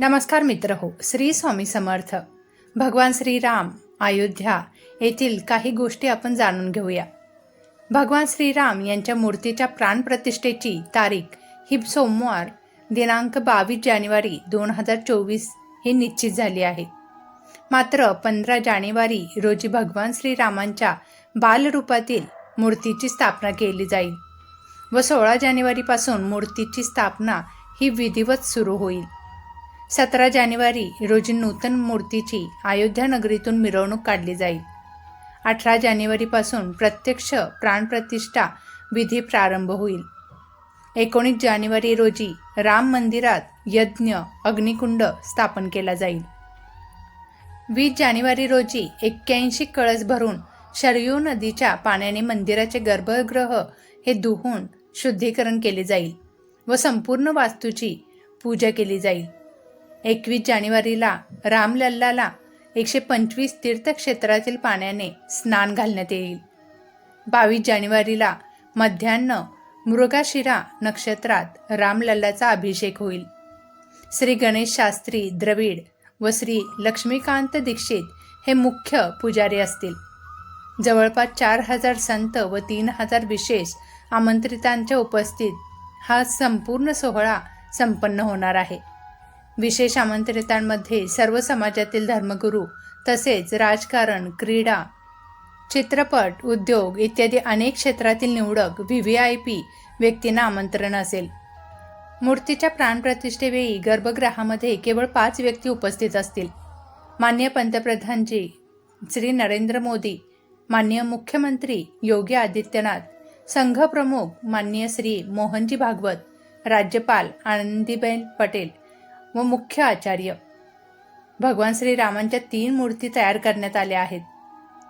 नमस्कार मित्र हो श्री स्वामी समर्थ. भगवान श्रीराम अयोध्या येथील काही गोष्टी आपण जाणून घेऊया. भगवान श्रीराम यांच्या मूर्तीच्या प्राणप्रतिष्ठेची तारीख ही सोमवार दिनांक बावीस जानेवारी दोन हजार चोवीस ही निश्चित झाली आहे. मात्र पंधरा जानेवारी रोजी भगवान श्रीरामांच्या बालरूपातील मूर्तीची स्थापना केली जाईल व सोळा जानेवारीपासून मूर्तीची स्थापना ही विधिवत सुरू होईल. सतरा जानेवारी रोजी नूतन मूर्तीची अयोध्या नगरीतून मिरवणूक काढली जाईल. अठरा जानेवारीपासून प्रत्यक्ष प्राणप्रतिष्ठा विधी प्रारंभ होईल. एकोणीस जानेवारी रोजी राम मंदिरात यज्ञ अग्निकुंड स्थापन केला जाईल. वीस जानेवारी रोजी एक्क्याऐंशी कळस भरून शरयू नदीच्या पाण्याने मंदिराचे गर्भगृह हे दुहून शुद्धीकरण केले जाईल व संपूर्ण वास्तूची पूजा केली जाईल. एकवीस जानेवारीला रामलल्लाला एकशे पंचवीस तीर्थक्षेत्रातील पाण्याने स्नान घालण्यात येईल. बावीस जानेवारीला मध्यान्ह मृगाशिरा नक्षत्रात रामलल्लाचा अभिषेक होईल. श्री गणेश शास्त्री द्रविड व श्री लक्ष्मीकांत दीक्षित हे मुख्य पुजारी असतील. जवळपास चार हजार संत व तीन हजार विशेष आमंत्रितांच्या उपस्थित हा संपूर्ण सोहळा संपन्न होणार आहे. विशेष आमंत्रितांमध्ये सर्व समाजातील धर्मगुरू तसेच राजकारण क्रीडा चित्रपट उद्योग इत्यादी अनेक क्षेत्रातील निवडक व्ही व्ही आय पी व्यक्तींना आमंत्रण असेल. मूर्तीच्या प्राणप्रतिष्ठेवेळी गर्भगृहामध्ये केवळ पाच व्यक्ती उपस्थित असतील. मान्य पंतप्रधानजी श्री नरेंद्र मोदी मान्य मुख्यमंत्री योगी आदित्यनाथ संघप्रमुख मान्य श्री मोहनजी भागवत राज्यपाल आनंदीबेन पटेल व मुख्य आचार्य. भगवान श्रीरामांच्या तीन मूर्ती तयार करण्यात आल्या आहेत.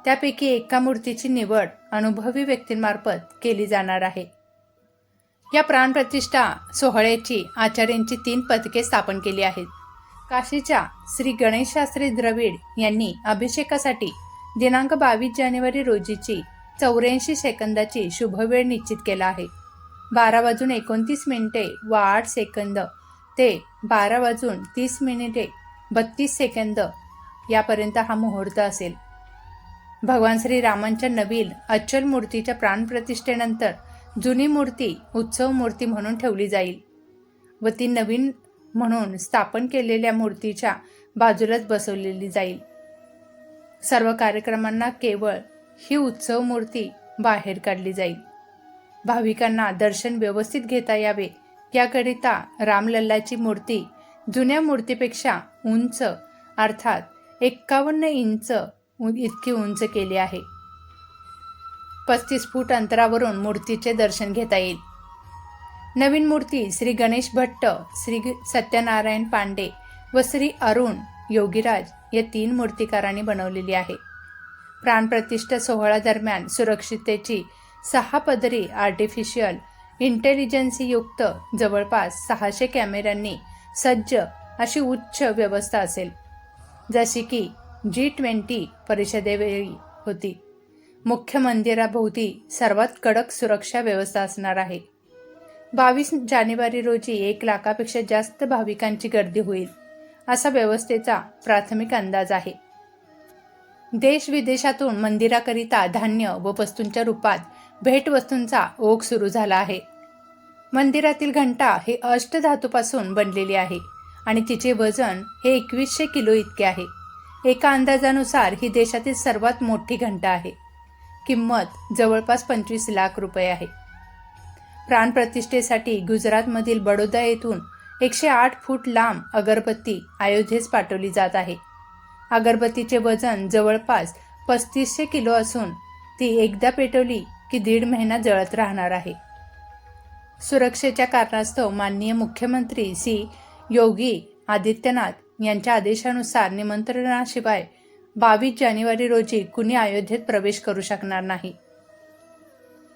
त्यापैकी एका मूर्तीची निवड अनुभवी व्यक्तींमार्फत केली जाणार आहे. या प्राणप्रतिष्ठा सोहळ्याची आचार्यांची तीन पथके स्थापन केली आहेत. काशीच्या श्री गणेशशास्त्री द्रविड यांनी अभिषेकासाठी दिनांक बावीस जानेवारी रोजीची चौऱ्याऐंशी सेकंदाची शुभवेळ निश्चित केला आहे. बारा वाजून एकोणतीस मिनिटे व आठ सेकंद ते बारा वाजून तीस मिनिटे बत्तीस सेकंद यापर्यंत हा मुहूर्त असेल. भगवान श्रीरामांच्या नवीन अचल मूर्तीच्या प्राणप्रतिष्ठेनंतर जुनी मूर्ती उत्सव मूर्ती म्हणून ठेवली जाईल व ती नवीन म्हणून स्थापन केलेल्या मूर्तीच्या बाजूलाच बसवलेली जाईल. सर्व कार्यक्रमांना केवळ ही उत्सव मूर्ती बाहेर काढली जाईल. भाविकांना दर्शन व्यवस्थित घेता यावे याकरिता रामलल्लाची मूर्ती जुन्या मूर्तीपेक्षा उंच अर्थात एक्कावन्न इंच इतकी उंच केली आहे. पस्तीस फूट अंतरावरून मूर्तीचे दर्शन घेता येईल. नवीन मूर्ती श्री गणेश भट्ट श्री सत्यनारायण पांडे व श्री अरुण योगीराज या तीन मूर्तिकारांनी बनवलेली आहे. प्राणप्रतिष्ठा सोहळा दरम्यान सुरक्षिततेची सहा पदरी आर्टिफिशियल इंटेलिजन्सीयुक्त जवळपास सहाशे कॅमेऱ्यांनी सज्ज अशी उच्च व्यवस्था असेल. जशी की जी ट्वेंटी परिषदेवेळी होती. मुख्य मंदिराभोवती सर्वात कडक सुरक्षा व्यवस्था असणार आहे. बावीस जानेवारी रोजी एक लाखापेक्षा जास्त भाविकांची गर्दी होईल असा व्यवस्थेचा प्राथमिक अंदाज आहे. देश विदेशातून मंदिराकरिता धान्य व वस्तूंच्या रूपात भेटवस्तूंचा ओघ सुरू झाला आहे. मंदिरातील घंटा हे अष्टधातूपासून बनलेली आहे आणि तिचे वजन हे एकवीसशे किलो इतके आहे. एका अंदाजानुसार ही देशातील सर्वात मोठी घंटा आहे. किंमत जवळपास पंचवीस लाख रुपये आहे. प्राणप्रतिष्ठेसाठी गुजरातमधील बडोदा येथून एकशे आठ फूट लांब अगरबत्ती अयोध्येस पाठवली जात आहे. अगरबत्तीचे वजन जवळपास पस्तीसशे किलो असून ती एकदा पेटवली की दीड महिना जळत राहणार आहे. सुरक्षेच्या कारणास्तव माननीय मुख्यमंत्री सी. योगी आदित्यनाथ यांच्या आदेशानुसार निमंत्रणाशिवाय बावीस जानेवारी रोजी कुणी अयोध्येत प्रवेश करू शकणार नाही.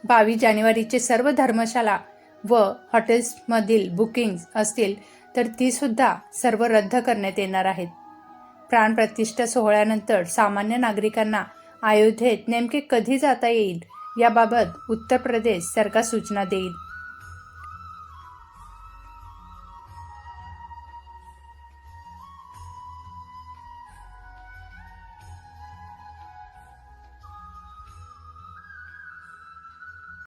बावीस जानेवारीचे सर्व धर्मशाला व हॉटेल्समधील बुकिंग्ज असतील तर ती सुद्धा सर्व रद्द करण्यात येणार आहेत. प्राणप्रतिष्ठा सोहळ्यानंतर सामान्य नागरिकांना अयोध्येत नेमके कधी जाता येईल याबाबत उत्तर प्रदेश सरकार सूचना देईल.